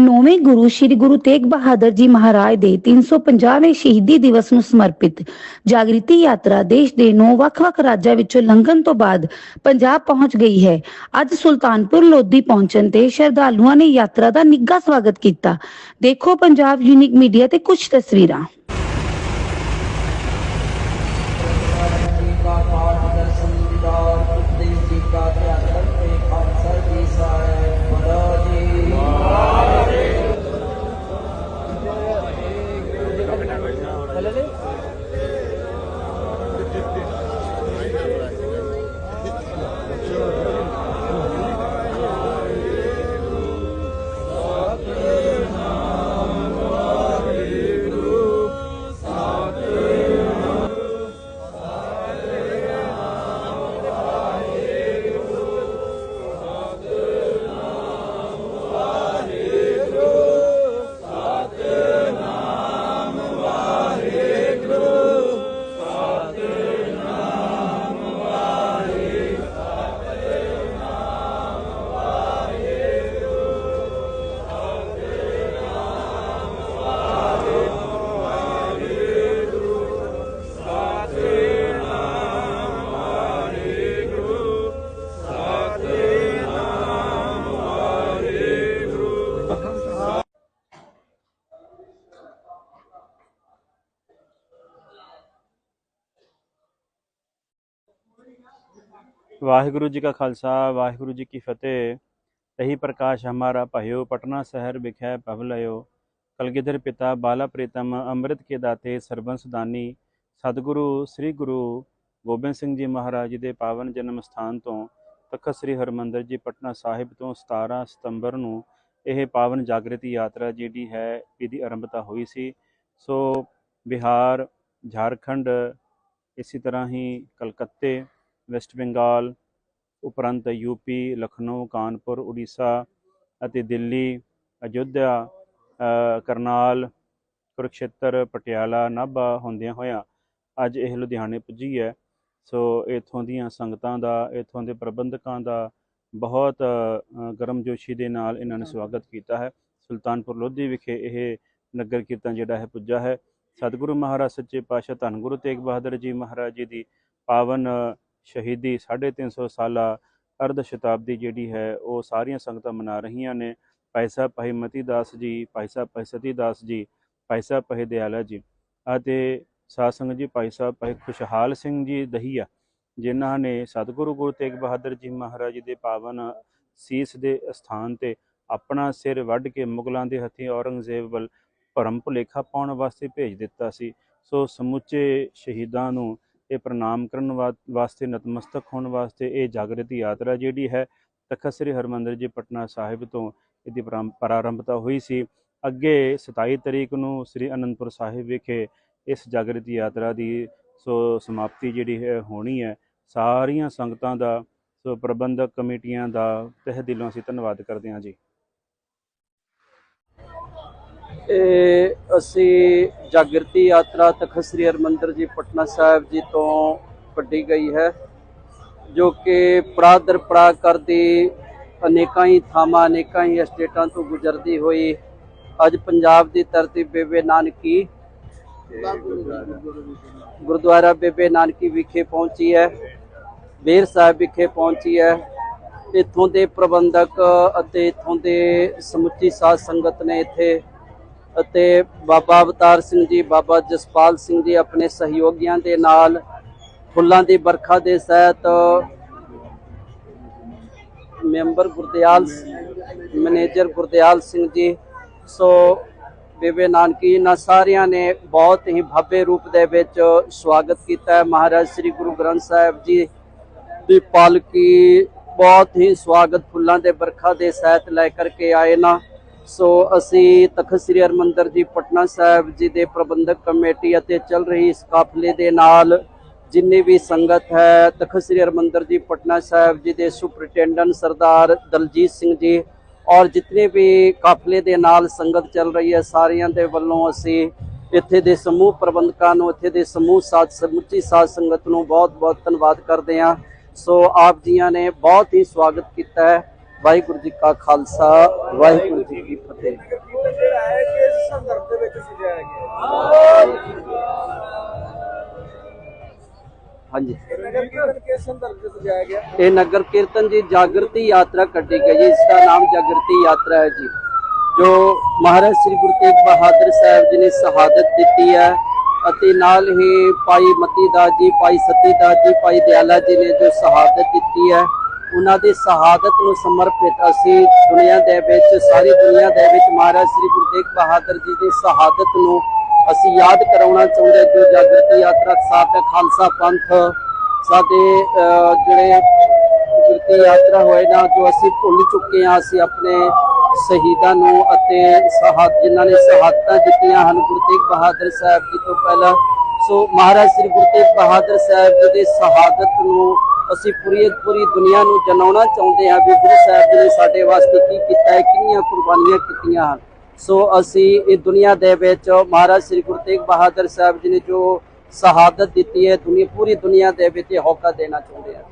ਨੌਵੇਂ ਗੁਰੂ ਸ੍ਰੀ ਗੁਰੂ ਤੇਗ ਬਹਾਦਰ ਜੀ ਮਹਾਰਾਜ ਦੇ 350ਵੇਂ ਸ਼ਹੀਦੀ ਦਿਵਸ ਨੂੰ ਸਮਰਪਿਤ ਜਾਗ੍ਰਿਤੀ ਯਾਤਰਾ ਦੇਸ਼ ਦੇ ਨੌ ਵੱਖ-ਵੱਖ ਰਾਜਾਂ ਵਿੱਚੋਂ ਲੰਘਣ ਤੋਂ ਬਾਅਦ ਪੰਜਾਬ ਪਹੁੰਚ ਗਈ ਹੈ। ਅੱਜ ਸੁਲਤਾਨਪੁਰ ਲੋਧੀ ਪਹੁੰਚਣ ਤੇ ਸ਼ਰਧਾਲੂਆਂ ਨੇ ਯਾਤਰਾ ਦਾ ਨਿੱਘਾ ਸਵਾਗਤ ਕੀਤਾ। ਦੇਖੋ ਪੰਜਾਬ ਯੂਨਿਕ ਮੀਡੀਆ ਤੇ ਕੁਝ ਤਸਵੀਰਾਂ। ਵਾਹਿਗੁਰੂ ਜੀ ਕਾ ਖਾਲਸਾ, ਵਾਹਿਗੁਰੂ ਜੀ ਕੀ ਫਤਿਹ। ਤਹੀ ਪ੍ਰਕਾਸ਼ ਹਮਾਰਾ ਭਇਓ, ਪਟਨਾ ਸ਼ਹਿਰ ਵਿਖੇ ਭਵ ਲਇਓ। ਕਲਗੀਧਰ ਪਿਤਾ ਬਾਲਾ ਪ੍ਰੀਤਮ ਅੰਮ੍ਰਿਤ ਕੇ ਦਾਤੇ ਸਰਬੰਸ ਦਾਨੀ। ਸਤਿਗੁਰੂ, ਸ੍ਰੀ ਗੁਰੂ ਗੋਬਿੰਦ ਸਿੰਘ ਜੀ ਮਹਾਰਾਜ ਜੀ ਦੇ ਪਾਵਨ ਜਨਮ ਸਥਾਨ ਤੋਂ ਤਖਤ ਸ੍ਰੀ ਹਰਮੰਦਰ ਜੀ ਪਟਨਾ ਸਾਹਿਬ ਤੋਂ 17 ਸਤੰਬਰ ਨੂੰ ਇਹ ਪਾਵਨ ਜਾਗਰਤੀ ਯਾਤਰਾ ਜਿਹੜੀ ਹੈ, ਇਹਦੀ ਆਰੰਭਤਾ ਹੋਈ ਸੀ। ਸੋ ਬਿਹਾਰ, ਝਾਰਖੰਡ, ਇਸੇ ਤਰ੍ਹਾਂ ਹੀ ਕਲਕੱਤੇ ਵੈਸਟ ਬੰਗਾਲ ਉਪਰੰਤ ਯੂਪੀ ਲਖਨਊ ਕਾਨਪੁਰ ਉੜੀਸਾ ਅਤੇ ਦਿੱਲੀ ਅਯੁੱਧਿਆ ਕਰਨਾਲ ਕੁਰਕਸ਼ੇਤਰ ਪਟਿਆਲਾ ਨਾਭਾ ਹੁੰਦਿਆਂ ਹੋਇਆਂ ਅੱਜ ਇਹ ਲੁਧਿਆਣੇ ਪੁੱਜੀ ਹੈ। ਸੋ ਇਥੋਂ ਦੀਆਂ ਸੰਗਤਾਂ ਦਾ ਇਥੋਂ ਦੇ ਪ੍ਰਬੰਧਕਾਂ ਦਾ ਬਹੁਤ ਅ, ਗਰਮਜੋਸ਼ੀ ਦੇ ਨਾਲ ਇਹਨਾਂ ਨੇ ਸਵਾਗਤ ਕੀਤਾ ਹੈ। ਸੁਲਤਾਨਪੁਰ ਲੋਧੀ ਵਿਖੇ ਇਹ ਨਗਰ ਕੀਰਤਨ ਜਿਹੜਾ ਹੈ ਪੁੱਜਾ ਹੈ। ਸਤਿਗੁਰੂ ਮਹਾਰਾਜ ਸੱਚੇ ਪਾਤਸ਼ਾਹ ਧੰਨ ਗੁਰੂ ਤੇਗ ਬਹਾਦਰ ਜੀ ਮਹਾਰਾਜ ਜੀ ਦੀ ਪਾਵਨ ਸ਼ਹੀਦੀ 350 ਸਾਲਾ ਅਰਧ ਸ਼ਤਾਬਦੀ ਜਿਹੜੀ ਹੈ, ਉਹ ਸਾਰੀਆਂ ਸੰਗਤਾਂ ਮਨਾ ਰਹੀਆਂ ਨੇ। ਭਾਈ ਸਾਹਿਬ, ਭਾਈ ਮਤੀ ਦਾਸ ਜੀ, ਭਾਈ ਸਾਹਿਬ, ਭਾਈ ਸਤੀ ਦਾਸ ਜੀ, ਭਾਈ ਸਾਹਿਬ, ਭਾਈ ਦਿਆਲਾ ਜੀ ਅਤੇ ਸਾਧ ਸੰਗਤ ਜੀ, ਭਾਈ ਸਾਹਿਬ, ਭਾਈ ਖੁਸ਼ਹਾਲ ਸਿੰਘ ਜੀ ਦਹੀਆ, ਜਿਨ੍ਹਾਂ ਨੇ ਸਤਿਗੁਰੂ ਗੁਰੂ ਤੇਗ ਬਹਾਦਰ ਜੀ ਮਹਾਰਾਜ ਜੀ ਦੇ ਪਾਵਨ ਸੀਸ ਦੇ ਸਥਾਨ ਤੇ ਆਪਣਾ ਸਿਰ ਵੱਢ ਕੇ ਮੁਗਲਾਂ ਦੇ ਹੱਥੀਂ ਔਰੰਗਜ਼ੇਬ ਵੱਲ ਭਰਮ ਭੁਲੇਖਾ ਪਾਉਣ ਵਾਸਤੇ ਭੇਜ ਦਿੱਤਾ ਸੀ। ਸੋ ਸਮੁੱਚੇ ਸ਼ਹੀਦਾਂ ਨੂੰ ਇਹ ਪ੍ਰਣਾਮ ਕਰਨ ਵਾ- ਵਾਸਤੇ, ਨਤਮਸਤਕ ਹੋਣ ਵਾਸਤੇ ਇਹ ਜਾਗਰਤੀ ਯਾਤਰਾ ਜਿਹੜੀ ਹੈ ਤਖਤ ਸ੍ਰੀ ਹਰਮੰਦਰ ਜੀ ਪਟਨਾ ਸਾਹਿਬ ਤੋਂ ਇਹਦੀ ਪ੍ਰਾਰੰਭ- ਪ੍ਰਾਰੰਭਤਾ ਹੋਈ ਸੀ। ਅੱਗੇ 27 ਤਰੀਕ ਨੂੰ ਸ੍ਰੀ ਅਨੰਦਪੁਰ ਸਾਹਿਬ ਵਿਖੇ ਇਸ ਜਾਗਰਤੀ ਯਾਤਰਾ ਦੀ ਸੋ, ਸਮਾਪਤੀ ਜਿਹੜੀ ਹੈ ਹੋਣੀ ਹੈ। ਸਾਰੀਆਂ ਸੰਗਤਾਂ ਦਾ ਸੋ, ਪ੍ਰਬੰਧਕ ਕਮੇਟੀਆਂ ਦਾ ਤਹਿ ਦਿਲੋਂ ਅਸੀਂ ਧੰਨਵਾਦ ਕਰਦੇ ਹਾਂ ਜੀ। ਇਹ ਅਸੀਂ ਜਾਗਰਤੀ ਯਾਤਰਾ ਤਖਤ ਸ੍ਰੀ ਹਰਿਮੰਦਰ ਜੀ, ਪਟਨਾ ਸਾਹਿਬ ਜੀ ਤੋਂ ਕੱਢੀ ਗਈ ਹੈ, ਜੋ ਕਿ ਪਰਾਦਰ ਪੜਾ ਕਰਦੀ ਅਨੇਕਾਂ ਹੀ ਥਾਵਾਂ, ਅਨੇਕਾਂ ਹੀ ਸਟੇਟਾਂ ਤੋਂ ਗੁਜ਼ਰਦੀ ਹੋਈ ਅੱਜ ਪੰਜਾਬ ਦੀ ਧਰਤੀ ਬੇਬੇ ਨਾਨਕੀ ਗੁਰਦੁਆਰਾ ਬੇਬੇ ਨਾਨਕੀ ਵਿਖੇ ਪਹੁੰਚੀ ਹੈ, ਬੇਰ ਸਾਹਿਬ ਵਿਖੇ ਪਹੁੰਚੀ ਹੈ, ਇੱਥੋਂ ਦੇ ਪ੍ਰਬੰਧਕ ਅਤੇ ਇੱਥੋਂ ਦੇ ਸਮੁੱਚੀ ਸਾਧ ਸੰਗਤ ਨੇ ਇੱਥੇ ਅਤੇ ਬਾਬਾ ਅਵਤਾਰ ਸਿੰਘ ਜੀ, ਬਾਬਾ ਜਸਪਾਲ ਸਿੰਘ ਜੀ ਆਪਣੇ ਸਹਿਯੋਗੀਆਂ ਦੇ ਨਾਲ ਫੁੱਲਾਂ ਦੀ ਵਰਖਾ ਦੇ ਸਹਿਤ member Gurdial manager Gurdial Singh ji, so Bebe Nanaki ਇਹਨਾਂ ਸਾਰਿਆਂ ਨੇ ਬਹੁਤ ਹੀ ਭव्य ਰੂਪ ਦੇ ਵਿੱਚ ਸਵਾਗਤ ਕੀਤਾ ਹੈ। ਮਹਾਰਾਜ ਸ੍ਰੀ ਗੁਰੂ ਗ੍ਰੰਥ ਸਾਹਿਬ ਜੀ ਦੀ ਪਾਲਕੀ ਬਹੁਤ ਹੀ ਸਵਾਗਤ ਫੁੱਲਾਂ ਦੇ ਵਰਖਾ ਦੇ ਸਹਿਤ ਲੈ ਕਰਕੇ ਆਏ ਨਾ। ਸੋ ਅਸੀਂ ਤਖਤ ਸ੍ਰੀ ਹਰਿਮੰਦਰ ਜੀ, ਪਟਨਾ ਸਾਹਿਬ ਜੀ ਦੇ ਪ੍ਰਬੰਧਕ ਕਮੇਟੀ ਅਤੇ ਚੱਲ ਰਹੀ ਇਸ ਕਾਫਲੇ ਦੇ ਨਾਲ ਜਿੰਨੀ ਵੀ ਸੰਗਤ ਹੈ, ਤਖਤ ਸ੍ਰੀ ਹਰਿਮੰਦਰ ਜੀ, ਪਟਨਾ ਸਾਹਿਬ ਜੀ ਦੇ ਸੁਪਰਿੰਟੈਂਡੈਂਟ ਸਰਦਾਰ ਦਲਜੀਤ ਸਿੰਘ ਜੀ ਔਰ ਜਿਤਨੇ ਵੀ ਕਾਫਲੇ ਦੇ ਨਾਲ ਸੰਗਤ ਚੱਲ ਰਹੀ ਹੈ, ਸਾਰਿਆਂ ਦੇ ਵੱਲੋਂ ਅਸੀਂ ਇੱਥੇ ਦੇ ਸਮੂਹ ਪ੍ਰਬੰਧਕਾਂ ਨੂੰ, ਇੱਥੇ ਦੇ ਸਮੂਹ ਸਾਧ, ਸਮੁੱਚੀ ਸਾਧ ਸੰਗਤ ਨੂੰ ਬਹੁਤ ਬਹੁਤ ਧੰਨਵਾਦ ਕਰਦੇ ਹਾਂ। ਸੋ ਆਪ ਜੀਆਂ ਨੇ ਬਹੁਤ ਹੀ ਸਵਾਗਤ ਕੀਤਾ ਹੈ। ਵਾਹਿਗੁਰੂ ਜੀ ਕਾ ਖਾਲਸਾ, ਵਾਹਿਗੁਰੂ ਜੀ ਕੀ ਫਤਿਹ। ਹਾਂਜੀ। ਇਹ ਨਗਰ ਕੀਰਤਨ ਜੀ ਜਾਗਰਤੀ ਯਾਤਰਾ ਕੱਢੀ ਗਈ ਹੈ ਇਸ ਦਾ ਨਾਮ ਜਾਗਰਤੀ ਯਾਤਰਾ ਹੈ ਜੀ। ਜੋ ਮਹਾਰਾਜ ਸ੍ਰੀ ਗੁਰੂ ਤੇਗ ਬਹਾਦਰ ਸਾਹਿਬ ਜੀ ਨੇ ਸ਼ਹਾਦਤ ਦਿੱਤੀ ਹੈ ਅਤੇ ਨਾਲ ਹੀ ਭਾਈ ਮਤੀ ਦਾਸ ਜੀ, ਭਾਈ ਸਤੀ ਦਾਸ ਜੀ, ਭਾਈ ਦਿਆਲਾ ਜੀ ਨੇ ਜੋ ਸ਼ਹਾਦਤ ਦਿੱਤੀ ਹੈ ਉਹਨਾਂ ਦੀ ਸ਼ਹਾਦਤ ਨੂੰ ਸਮਰਪਿਤ ਅਸੀਂ ਦੁਨੀਆ ਦੇ ਵਿੱਚ, ਸਾਰੀ ਦੁਨੀਆ ਦੇ ਵਿੱਚ ਮਹਾਰਾਜ ਸ੍ਰੀ ਗੁਰੂ ਤੇਗ ਬਹਾਦਰ ਜੀ ਦੀ ਸ਼ਹਾਦਤ ਨੂੰ ਅਸੀਂ ਯਾਦ ਕਰਾਉਣਾ ਚਾਹੁੰਦੇ ਹਾਂ। ਜੋ ਜਾਗਰਤੀ ਯਾਤਰਾ ਸਾਡਾ ਖਾਲਸਾ ਪੰਥ ਸਾਡੇ ਜਿਹੜੇ ਗੁਰਤੀ ਯਾਤਰਾ ਹੋਏ ਨਾ, ਜੋ ਅਸੀਂ ਭੁੱਲ ਚੁੱਕੇ ਹਾਂ, ਅਸੀਂ ਆਪਣੇ ਸ਼ਹੀਦਾਂ ਨੂੰ ਅਤੇ ਸ਼ਹਾਦ, ਜਿਨ੍ਹਾਂ ਨੇ ਸ਼ਹਾਦਤਾਂ ਦਿੱਤੀਆਂ ਹਨ ਗੁਰੂ ਤੇਗ ਬਹਾਦਰ ਸਾਹਿਬ ਜੀ ਤੋਂ ਪਹਿਲਾਂ। ਸੋ ਮਹਾਰਾਜ ਸ੍ਰੀ ਗੁਰੂ ਤੇਗ ਬਹਾਦਰ ਸਾਹਿਬ ਜੀ ਦੀ ਸ਼ਹਾਦਤ ਨੂੰ ਅਸੀਂ ਪੂਰੀ ਪੂਰੀ ਦੁਨੀਆ ਨੂੰ ਜਨਾਉਣਾ ਚਾਹੁੰਦੇ ਹਾਂ ਵੀ ਗੁਰੂ ਸਾਹਿਬ ਜੀ ਨੇ ਸਾਡੇ ਵਾਸਤੇ ਕੀ ਕੀਤਾ ਹੈ, ਕਿੰਨੀਆਂ ਕੁਰਬਾਨੀਆਂ ਕੀਤੀਆਂ ਹਨ। ਸੋ ਅਸੀਂ ਇਹ ਦੁਨੀਆ ਦੇ ਵਿੱਚ ਮਹਾਰਾਜ ਸ੍ਰੀ ਗੁਰੂ ਤੇਗ ਬਹਾਦਰ ਸਾਹਿਬ ਜੀ ਨੇ ਜੋ ਸ਼ਹਾਦਤ ਦਿੱਤੀ ਹੈ, ਦੁਨੀਆ ਪੂਰੀ ਦੁਨੀਆ ਦੇ ਵਿੱਚ ਇਹ ਹੋਕਾ ਦੇਣਾ ਚਾਹੁੰਦੇ ਹਾਂ।